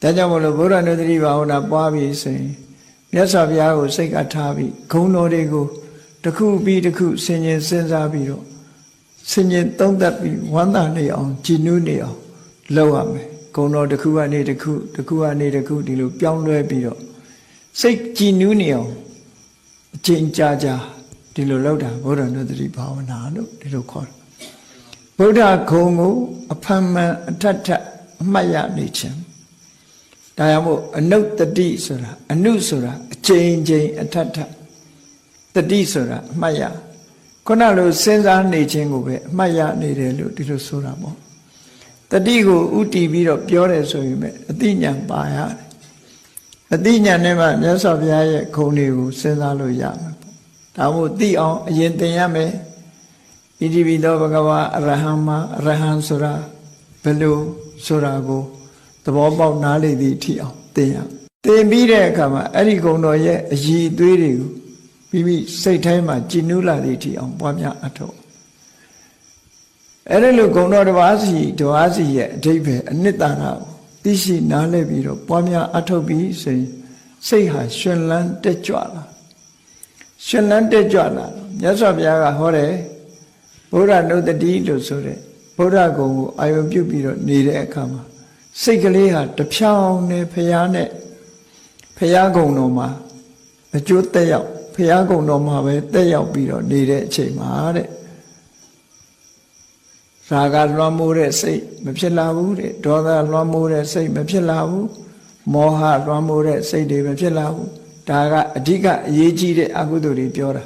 ဒါကြောင့်မလို့ဗုဒ္ဓနုတ္တိဘာဝနာပွားပြီးဆိုရင်မြတ်စွာဘုရားကိုစိတ်ကထားပြီးဂုဏ်တော်တွေကိုတစ်ခုပြီးတစ်ခုဆင်ញင်စဉ်းစားပြီးတော့ဆင်ញင်သုံးသပ်ပြီးဝမ်းသာနေအောင်ကြည်နူးနေအောင်လုပ်ရမယ်ဂုဏ်တော်တစ်ခုကနေတစ်ခုတစ်ခုကနေတစ်ခုဒီလိုပြောင်းလဲပြီးတော့စိတ်ကြည်နူးနေအောင်အချိန်ကြာကြာဒီလိုလုပ်တာဗုဒ္ဓနုတ္တိဘာဝနာလို့ဒီလိုခေါ်တယ်ဗုဒ္ဓဂုံကိုအဖန်မှန်အထက်ထက်အမှတ်ရနေခြင်း ဒါကြောင့်မို့အနုတ္တိဆိုတာအနုဆိုတာအချိန်ချင်းအထက်ထက်တတိဆိုတာအမှတ်ရခုနလိုစဉ်းစားနေခြင်းကိုပဲအမှတ်ရနေတယ်လို့ဒီလိုဆိုတာပေါ့တတိကိုဥတည်ပြီးတော့ပြောတယ်ဆိုရင်ပဲအတိညာဏ်ပါရတယ်အတိညာဏ်နဲ့မှမြတ်စွာဘုရားရဲ့ခုံတွေကိုစဉ်းစားလို့ရမှာပေါ့ဒါမို့သိအောင်အရင်သင်ရမယ်ဣတိပိသောဘဂဝါအရဟံမအရဟံဆိုတာဘယ်လိုဆိုတာကို သဘောပေါက်နားလေသည့်အထိအောင်သင်ရသင်ပြီးတဲ့အခါမှာအဲ့ဒီကုံတော်ရဲ့အည်အသွေးတွေကိုမိမိစိတ်ထဲမှာကြည်နူးလာသည့်အထိအောင်ပွားများအထောက်အဲ့ဒီလိုဂုံတော်တစ်ပါးစီတစ်ပါးစီရဲ့အဓိပ္ပာယ်အနှစ်သာရကိုသိရှိနားလည်ပြီးတော့ပွားများအထောက်ပြီးဆိုရင်စိတ်ဟာရှင်လန်းတက်ကြွလာရှင်လန်းတက်ကြွလာမြတ်စွာဘုရားကဟောတယ်ဘုရားနုတ္တိလို့ဆိုတဲ့ဘုရားကုံကိုအာယုံပြုတ်ပြီးတော့နေတဲ့အခါမှာ စိတ်ကလေးဟာတဖြောင်းနဲ့ဖျားနဲ့ဖျားကုံတော်မှာအကျိုးတက်ရောက်ဖျားကုံတော်မှာပဲတက်ရောက်ပြီးတော့နေတဲ့အချိန်မှာတဲ့ရာဂလွှမ်းမိုးတဲ့စိတ်မဖြစ်လာဘူးတဲ့ဒေါသလွှမ်းမိုးတဲ့စိတ်မဖြစ်လာဘူးမောဟလွှမ်းမိုးတဲ့စိတ်တွေမဖြစ်လာဘူးဒါကအဓိကအရေးကြီးတဲ့အကုသိုလ်တွေပြောတာ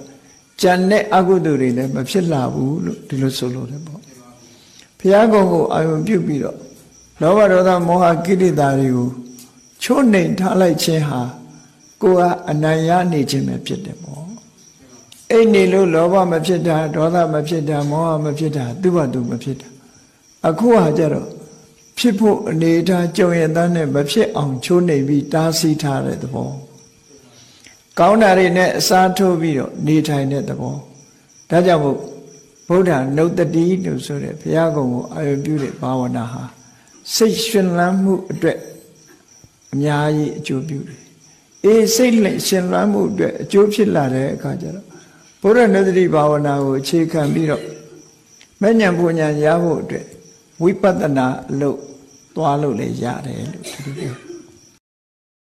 ကြံတဲ့အကုသိုလ်တွေလည်းမဖြစ်လာဘူးလို့ဒီလိုဆိုလို့တယ်ပေါ့ဘုရားကုံကိုအာရုံပြုပြီးတော့ လောဘဒေါသမောဟကိလေသာတွေကိုချိုးနှိမ်ထားလိုက်ခြင်းဟာကိုယ်ကအနိုင်ရနေခြင်းပဲဖြစ်တယ်ပေါ့အိတ်နေလို့လောဘမဖြစ်တာဒေါသမဖြစ်တာမောဟမဖြစ်တာသူ့ဘာသူမဖြစ်တာအခုဟာကြတော့ဖြစ်ဖို့အနေထားကြုံရတဲ့နဲ့မဖြစ်အောင်ချိုးနှိမ်ပြီးတားဆီးထားတဲ့သဘောကောင်းတာတွေနဲ့အစားထိုးပြီးတော့နေထိုင်တဲ့သဘောဒါကြောင့်မို့ဗုဒ္ဓနုတ္တိလို့ဆိုတဲ့ဘုရားကုံကိုအာရုံပြုတဲ့ဘာဝနာဟာ စိတ်ရှင်လန်းမှုအတွက်အများကြီးအကျိုးပြုတယ်အေးစိတ်လက်ရှင်လန်းမှုအတွက်အကျိုးဖြစ်လာတဲ့အခါကျတော့ဘုရားနုတ္တိဘာဝနာကိုအခြေခံပြီးတော့မဉ္ဇဉ်ပူဉ္ဇဉ်ရဖို့အတွက်ဝိပဿနာအလုပ်သွားလို့လည်းရတယ်လို့ဒီလိုပြော